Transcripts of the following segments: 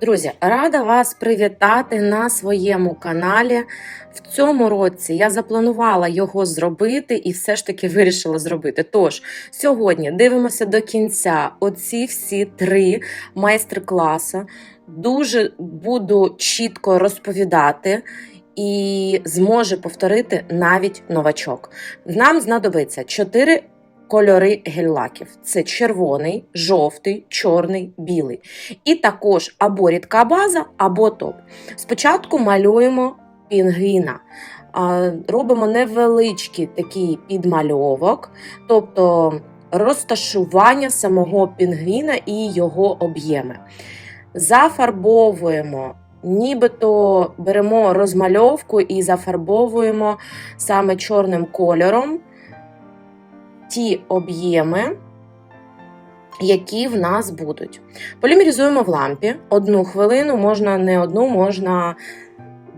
Друзі, рада вас привітати на своєму каналі. В цьому році я запланувала його зробити і все ж таки вирішила зробити. Тож, сьогодні дивимося до кінця оці всі три майстер-класи. Дуже буду чітко розповідати. І зможе повторити навіть новачок. Нам знадобиться 4 кольори гель-лаків: це червоний, жовтий, чорний, білий. І також або рідка база, або топ. Спочатку малюємо пінгвіна. Робимо невеличкий такий підмальовок, тобто розташування самого пінгвіна і його об'єми. Зафарбовуємо, нібито беремо розмальовку і зафарбовуємо саме чорним кольором ті об'єми, які в нас будуть. Полімерізуємо в лампі одну хвилину, можна не одну, можна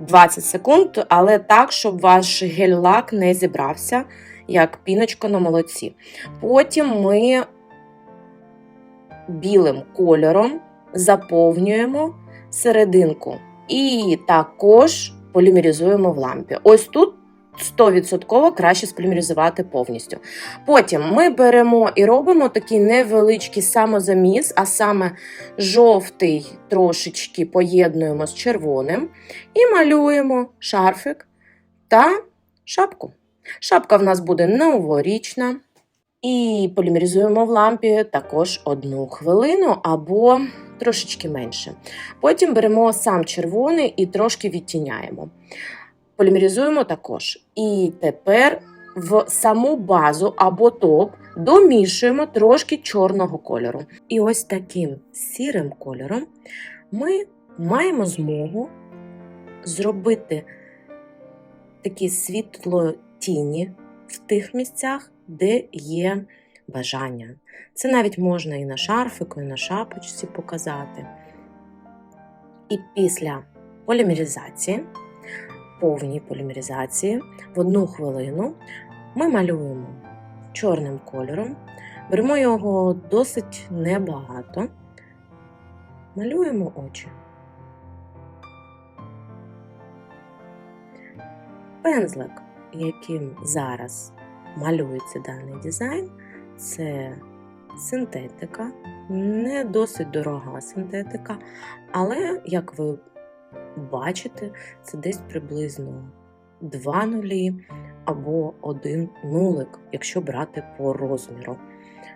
20 секунд, але так, щоб ваш гель-лак не зібрався, як піночка на молоці. Потім ми білим кольором заповнюємо серединку і також полімерізуємо в лампі. Ось тут 100% краще сполімеризувати повністю. Потім ми беремо і робимо такий невеличкий самозаміс, а саме жовтий трошечки поєднуємо з червоним і малюємо шарфик та шапку. Шапка в нас буде новорічна. І полімеризуємо в лампі також одну хвилину або трошечки менше. Потім беремо сам червоний і трошки відтіняємо полімеризуємо також. І тепер в саму базу або топ домішуємо трошки чорного кольору. І ось таким сірим кольором ми маємо змогу зробити такі світло тіні в тих місцях, де є бажання. Це навіть можна і на шарфику, і на шапочці показати. І після полімеризації повній полімеризації. В одну хвилину ми малюємо чорним кольором, беремо його досить небагато, малюємо очі. Пензлик, яким зараз малюється даний дизайн, це синтетика, не досить дорога синтетика, але, як ви бачите, це десь приблизно 2 нулі або один нулик, якщо брати по розміру.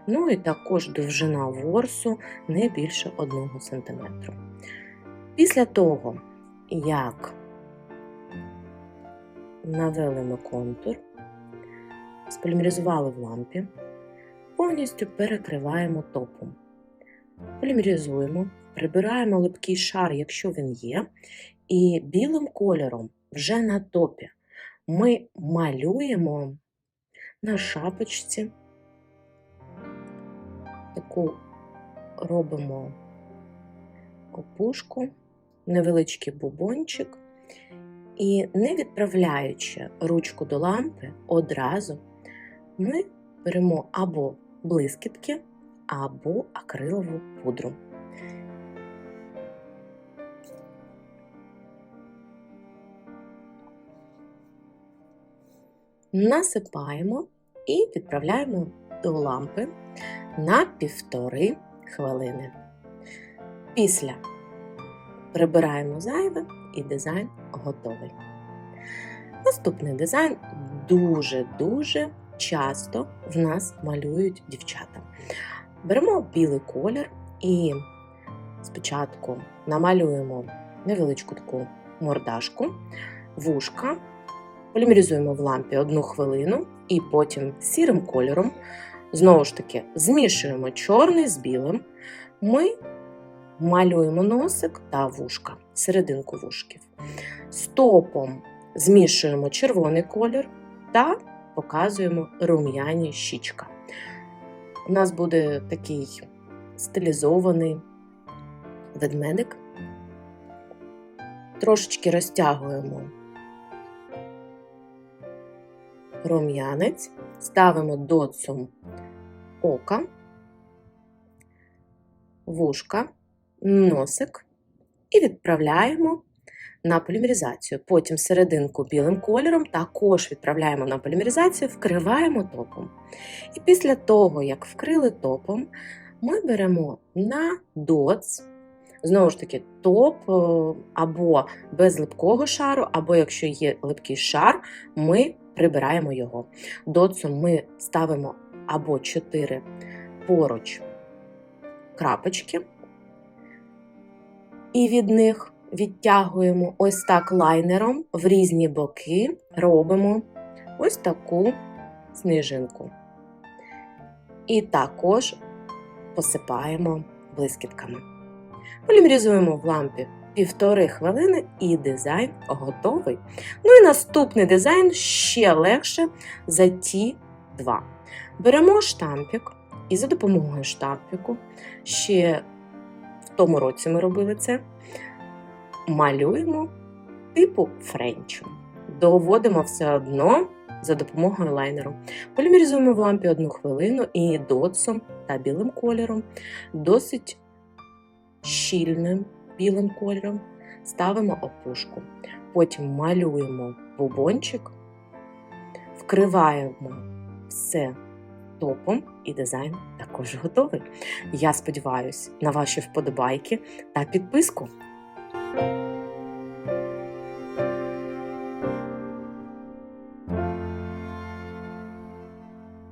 Ну і також довжина ворсу не більше 1 см. Після того, як навели ми контур, сполімеризували в лампі, повністю перекриваємо топом. Полімеризуємо, прибираємо липкий шар, якщо він є, і білим кольором вже на топі ми малюємо на шапочці, таку робимо опушку, невеличкий бубончик, і не відправляючи ручку до лампи, одразу ми беремо або блискітки, або акрилову пудру. Насипаємо і відправляємо до лампи на півтори хвилини. Після прибираємо зайве і дизайн готовий. Наступний дизайн дуже-дуже часто в нас малюють дівчата. Беремо білий колір і спочатку намалюємо невеличку таку мордашку, вушка, полімеризуємо в лампі одну хвилину і потім сірим кольором, знову ж таки, змішуємо чорний з білим. Ми малюємо носик та вушка, серединку вушків. Стопом змішуємо червоний колір та показуємо рум'яні щічка. У нас буде такий стилізований ведмедик. Трошечки розтягуємо рум'янець, ставимо доцом ока, вушка, носик і відправляємо на полімеризацію. Потім серединку білим кольором також відправляємо на полімеризацію, вкриваємо топом. І після того, як вкрили топом, ми беремо на доц, знову ж таки, топ е, або без липкого шару, або якщо є липкий шар, ми прибираємо його. Доцом ми ставимо або 4 поруч крапочки, і від них відтягуємо ось так лайнером в різні боки, робимо ось таку сніжинку. І також посипаємо блискітками. Полімеризуємо в лампі півтори хвилини і дизайн готовий. Ну і наступний дизайн ще легше за ті два. Беремо штампік і за допомогою штампіку, ще в тому році ми робили це, малюємо типу френчу. Доводимо все одно за допомогою лайнеру. Полімеризуємо в лампі одну хвилину і доцом та білим кольором, досить щільним білим кольором ставимо опушку. Потім малюємо бубончик, вкриваємо все топом, і дизайн також готовий. Я сподіваюся на ваші вподобайки та підписку. you